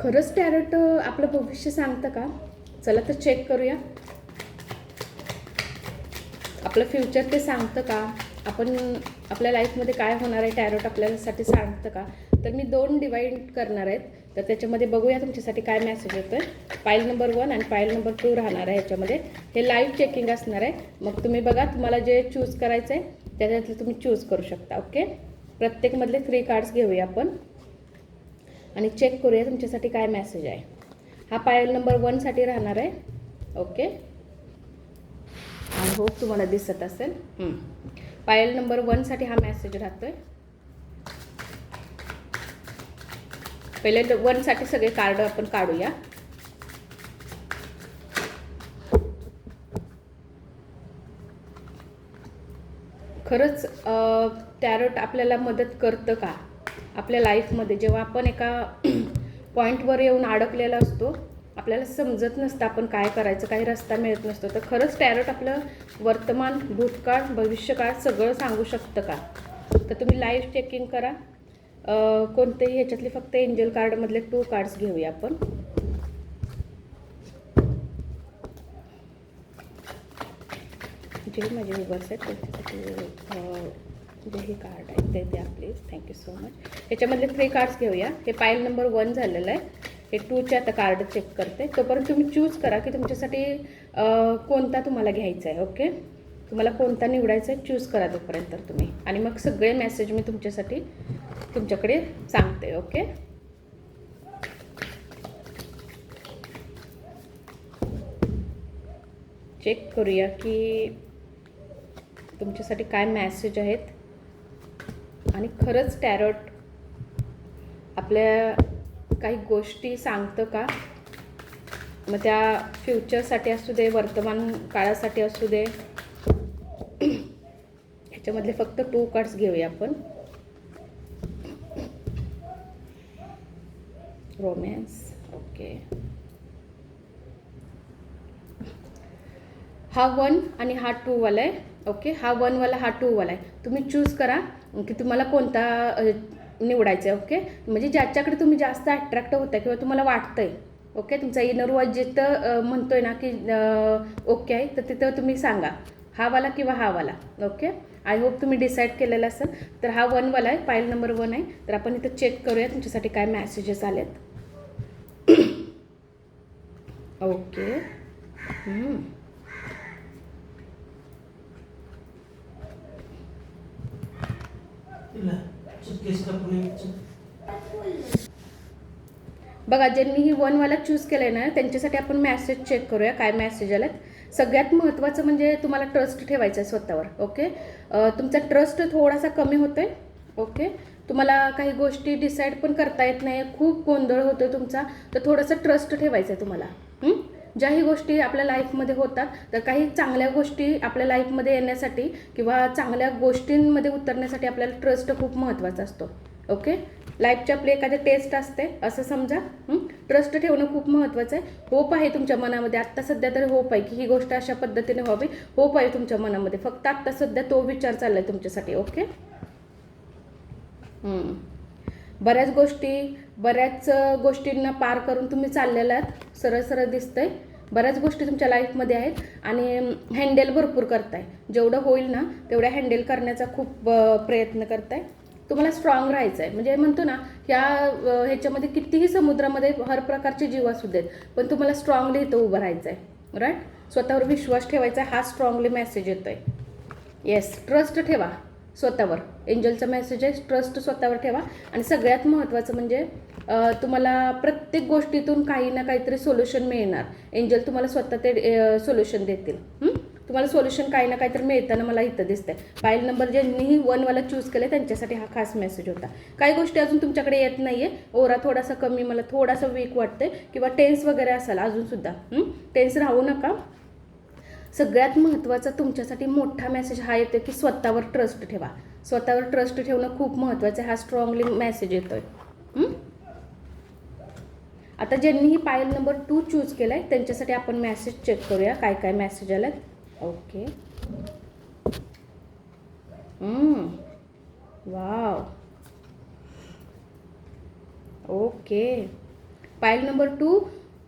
खरंच टॅरट आपलं भविष्य सांगतं का? चला तर चेक करूया. आपलं फ्युचर ते सांगतं का? आपण आपल्या लाईफमध्ये काय होणार आहे टॅरोट आपल्यासाठी सांगतं का? तर मी दोन डिवाइड करणार आहेत. तर त्याच्यामध्ये बघूया तुमच्यासाठी काय मेसेज येतो आहे पायल नंबर वन आणि पायल नंबर टू राहणार आहे ह्याच्यामध्ये. हे लाईव्ह चेकिंग असणार आहे. मग तुम्ही बघा तुम्हाला जे चूज करायचं आहे त्याच्यातलं तुम्ही चूज करू शकता ओके प्रत्येकमधले थ्री कार्ड्स घेऊया आपण. आणि चेक करूया तुमच्यासाठी काय मेसेज आहे. हा पायल नंबर वनसाठी राहणार आहे. ओके आय होप तुम्हाला दिसत असेल. पायल नंबर वनसाठी हा मेसेज राहतोय. पहिले वनसाठी सगळे कार्ड आपण काढूया. खरंच टॅरोट आपल्याला मदत करतं का? आपल्या लाईफमध्ये जेव्हा आपण एका पॉईंटवर येऊन अडकलेला असतो आपल्याला समजत नसतं आपण काय करायचं काही रस्ता मिळत नसतो. तर खरंच टॅरोट आपलं वर्तमान भूतकाळ भविष्यकाळ सगळं सांगू शकतं का? तर तुम्ही लाईव्ह चेकिंग करा. कोणतेही ह्याच्यातले फक्त एंजल कार्डमधले टू कार्ड्स घेऊया आपण. जे माझे विवर्स आहेत त्यांच्यासाठी जे हे कार्ड आहे ते द्या please thank you so much याच्यामधले three cards घेऊया. हे पायल नंबर वन झालेलं आहे. हे टूचे आता कार्ड चेक करते. तोपर्यंत तुम्ही चूज करा की तुमच्यासाठी कोणता तुम्हाला घ्यायचा आहे ओके तुम्हाला कोणता निवडायचा आहे चूज करा तोपर्यंत तुम्ही. आणि मग सगळे मेसेज मी तुमच्यासाठी तुमच्याकडे सांगते ओके चेक करूया की तुमच्यासाठी काय मॅसेज आहेत. आणि खरंच टॅरट आपल्या काही गोष्टी सांगतं का? मग त्या फ्युचरसाठी असू दे वर्तमान काळासाठी असू दे ह्याच्यामधले फक्त टू कार्ड्स घेऊया आपण. Romance okay. हा वन आणि हा टू वाला आहे. ओके? हा वनवाला हा टूवाला आहे. तुम्ही चूज करा की तुम्हाला कोणता निवडायचा आहे ओके? म्हणजे ज्याच्याकडे तुम्ही जास्त अट्रॅक्ट होता किंवा तुम्हाला वाटतं आहे ओके? तुमचा इनर वॉइस जिथं म्हणतो आहे ना की ओके आहे तर तिथं तुम्ही सांगा. हा वाला किंवा हा वाला ओके? आय होप तुम्ही डिसाईड केलेला असेल. तर हा वनवाला आहे फाईल नंबर वन आहे. तर आपण इथं चेक करूया तुमच्यासाठी काय मॅसेजेस आलेत. ओके. बघा ज्यांनी ही वनवाला चूज केलं आहे ना त्यांच्यासाठी आपण मॅसेज चेक करूया काय मॅसेज आलात. सगळ्यात महत्त्वाचं म्हणजे तुम्हाला ट्रस्ट ठेवायचा आहे स्वतःवर ओके तुमचा ट्रस्ट थोडासा कमी होतोय ओके तुम्हाला काही गोष्टी डिसाईड पण करता येत नाही खूप गोंधळ होतो तुमचा तर थोडंसं ट्रस्ट ठेवायचं आहे तुम्हाला ज्याही गोष्टी आपल्या लाईफमध्ये होतात तर काही चांगल्या गोष्टी आपल्या लाईफमध्ये येण्यासाठी किंवा चांगल्या गोष्टींमध्ये उतरण्यासाठी आपल्याला ट्रस्ट खूप महत्त्वाचा असतो. ओके लाईफची आपली एखादी टेस्ट असते असं समजा ट्रस्ट ठेवणं खूप महत्त्वाचं आहे. होप आहे तुमच्या मनामध्ये. आत्ता सध्या तरी होप आहे की ही गोष्ट अशा पद्धतीने व्हावी. होप आहे तुमच्या मनामध्ये. फक्त आत्ता सध्या तो विचार चालला आहे तुमच्यासाठी ओके बऱ्याच गोष्टी बऱ्याच गोष्टींना पार करून तुम्ही चाललेला आहात. सरळ सरळ दिसतंय. बऱ्याच गोष्टी तुमच्या लाईफमध्ये आहेत आणि हँडल भरपूर करताय. जेवढं होईल ना तेवढ्या हँडल करण्याचा खूप प्रयत्न करताय. तुम्हाला स्ट्रॉंग राहायचं आहे म्हणजे म्हणतो ना ह्या ह्याच्यामध्ये कितीही समुद्रामध्ये हर प्रकारचे जीव असू देत पण तुम्हाला स्ट्रॉंगली इथं उभं राहायचं आहे राईट स्वतःवर विश्वास ठेवायचा हा स्ट्रॉंगली मेसेज येतो आहे येस ट्रस्ट ठेवा. स्वतःवर. एंजलचा मेसेज आहे ट्रस्ट स्वतःवर ठेवा. आणि सगळ्यात महत्त्वाचं म्हणजे तुम्हाला प्रत्येक गोष्टीतून काही ना काहीतरी सोल्युशन मिळणार. एंजल तुम्हाला स्वतः ते सोल्युशन देतील. तुम्हाला सोल्युशन काही ना काहीतरी मिळताना मला इथं दिसतंय. फाईल नंबर ज्यांनीही वनवाला चूज केले त्यांच्यासाठी हा खास मेसेज होता. काही गोष्टी अजून तुमच्याकडे येत नाही आहे ओरा थोडासा कमी मला थोडासा वीक वाटतंय. किंवा टेन्स वगैरे असाल अजूनसुद्धा टेन्स राहू नका. सगळ्यात महत्त्वाचा तुमच्यासाठी मोठा मेसेज हा येतो की स्वतःवर ट्रस्ट ठेवा. स्वतःवर ट्रस्ट ठेवणं खूप महत्त्वाचं आहे. हा स्ट्रॉंगली मेसेज येतोय. आहे आता ज्यांनी ही पायल नंबर टू चूज केला आहे त्यांच्यासाठी आपण मेसेज चेक करूया. काय काय मेसेज आलेत okay wow okay Payal number two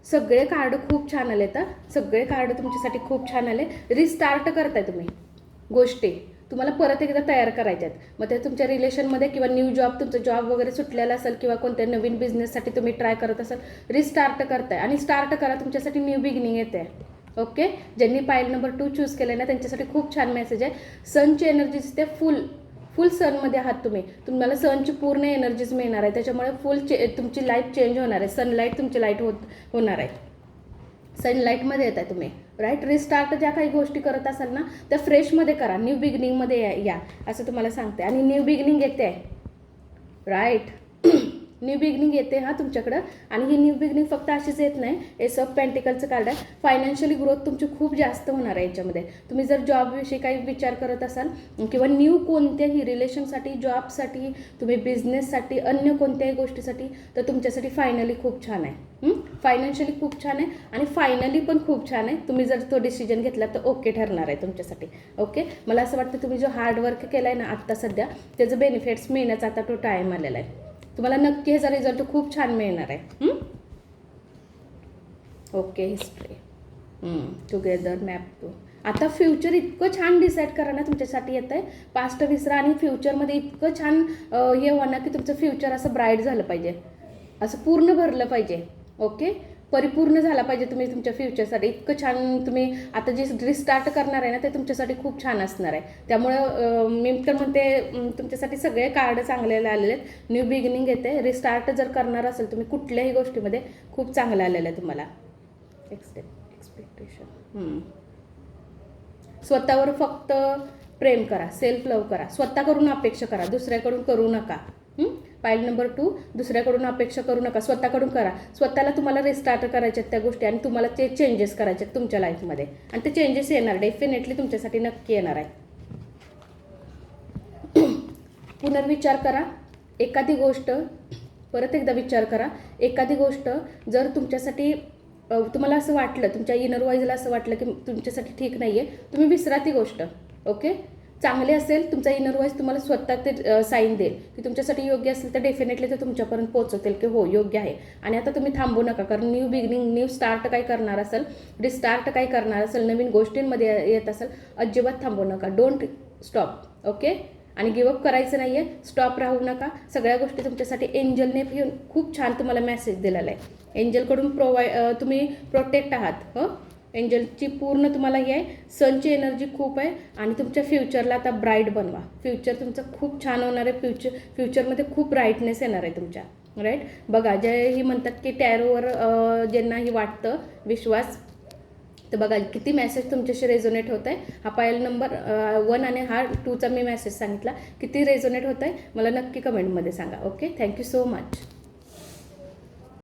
सगळे कार्ड खूप छान आले तर सगळे कार्ड तुमच्यासाठी खूप छान आले. रिस्टार्ट करताय तुम्ही. गोष्टी. तुम्हाला परत एकदा तयार करायच्या आहेत. मग ते तुमच्या रिलेशनमध्ये किंवा न्यू जॉब तुमचा जॉब वगैरे सुटलेला असेल किंवा कोणत्या नवीन बिझनेससाठी तुम्ही ट्राय करत असाल रिस्टार्ट करताय. आणि स्टार्ट करा तुमच्यासाठी न्यू बिगिनिंग येते. ओके ज्यांनी पायल नंबर टू चूज केलं ना त्यांच्यासाठी खूप छान मेसेज आहे. सनची एनर्जी ते फुल फुल सनमध्ये आहात तुम्ही. तुम्हाला सनची पूर्ण एनर्जीज मिळणार आहे. त्याच्यामुळे फुल चे तुमची लाईफ चेंज होणार आहे. सनलाईट तुमची लाइट होत होणार आहे. सनलाईटमध्ये येत आहे तुम्ही. राईट रिस्टार्ट ज्या काही गोष्टी करत असाल ना त्या फ्रेशमध्ये करा. न्यू बिगिनिंगमध्ये या या. असं तुम्हाला सांगते. आणि न्यू बिगिनिंग येते आहे. राईट न्यू बिगिनिंग येते हा तुमच्याकडं. आणि ही न्यू बिगनिंग फक्त अशीच येत नाही. एस ऑफ पेंटिकलचं कार्ड आहे. फायनान्शियली ग्रोथ तुमची खूप जास्त होणार आहे याच्यामध्ये. तुम्ही जर जॉबविषयी काही विचार करत असाल किंवा न्यू कोणत्याही रिलेशनसाठी जॉबसाठी तुम्ही बिझनेससाठी अन्य कोणत्याही गोष्टीसाठी तर तुमच्यासाठी फायनली खूप छान आहे. फायनान्शियली खूप छान आहे. आणि फायनली पण खूप छान आहे. तुम्ही जर तो डिसिजन घेतला तर ओके ठरणार आहे तुमच्यासाठी. ओके मला असं वाटतं तुम्ही जो हार्डवर्क केला आहे ना आत्ता सध्या त्याचं बेनिफिट्स मिळण्याचा आता तो टाईम आलेला आहे. तुम्हाला नक्की ह्याचा रिझल्ट खूप छान मिळणार आहे. Okay history together map to आता फ्युचर इतकं छान डिसाईड करा ना तुमच्यासाठी येतं आहे पास्ट विसरा आणि फ्युचरमध्ये इतकं छान हे व्हा ना की तुमचं फ्युचर असं ब्राईट झालं पाहिजे. असं पूर्ण भरलं पाहिजे. ओके परिपूर्ण झाला पाहिजे तुम्ही तुमच्या फ्युचरसाठी इतकं छान तुम्ही आता जे रिस्टार्ट करणार आहे ना ते तुमच्यासाठी खूप छान असणार आहे. त्यामुळं मी तर म्हणते तुमच्यासाठी सगळे कार्ड चांगले आलेले आहेत. न्यू बिगिनिंग येते. रिस्टार्ट जर करणार असेल तुम्ही कुठल्याही गोष्टीमध्ये खूप चांगलं आलेलं आहे तुम्हाला. एक्सपेक्ट एक्सपेक्टेशन स्वतःवर फक्त प्रेम करा सेल्फ लव करा. स्वतः करून अपेक्षा करा. दुसऱ्याकडून करू नका. पाईल नंबर टू दुसऱ्याकडून अपेक्षा करू नका स्वतःकडून करा. स्वतःला तुम्हाला रिस्टार्ट करायच्या आहेत त्या गोष्टी आणि तुम्हाला ते चेंजेस करायचे आहेत तुमच्या लाईफमध्ये आणि ते चेंजेस येणार डेफिनेटली तुमच्यासाठी नक्की येणार आहे. पुनर्विचार करा. एखादी गोष्ट परत एकदा विचार करा. एखादी गोष्ट जर तुमच्यासाठी तुम्हाला असं वाटलं तुमच्या इनर वाईजला असं वाटलं की तुमच्यासाठी ठीक नाही आहे तुम्ही विसरा ती गोष्ट ओके चांगले असेल तुमचा इनर वाईज तुम्हाला स्वतः ते साईन देईल. की तुमच्यासाठी योग्य असेल तर डेफिनेटली ते तुमच्यापर्यंत पोहोचवतील की हो योग्य आहे. आणि आता तुम्ही थांबू नका कारण न्यू बिगिनिंग न्यू स्टार्ट काय करणार असेल रिस्टार्ट काय करणार असेल नवीन गोष्टींमध्ये येत असेल अजिबात थांबू नका. डोंट स्टॉप ओके आणि गिवअप करायचं नाही आहे स्टॉप राहू नका. सगळ्या गोष्टी तुमच्यासाठी एंजलने येऊन खूप छान तुम्हाला मेसेज दिलेला आहे. एंजलकडून प्रोवाई तुम्ही प्रोटेक्ट आहात हं? एंजलची पूर्ण तुम्हाला हे आहे. सनची एनर्जी खूप आहे. आणि तुमच्या फ्युचरला आता ब्राईट बनवा. फ्युचर तुमचं खूप छान होणार आहे. फ्युचर फ्युचरमध्ये खूप ब्राईटनेस येणार आहे तुमच्या. राईट बघा जे ही म्हणतात की टॅरोवर ज्यांना ही वाटतं विश्वास तर बघा किती मेसेज तुमच्याशी रेझोनेट होत आहे हा पायल नंबर वन आणि हा टूचा मी मेसेज सांगितला. किती रेझोनेट होत आहे मला नक्की कमेंटमध्ये सांगा. Okay thank you so much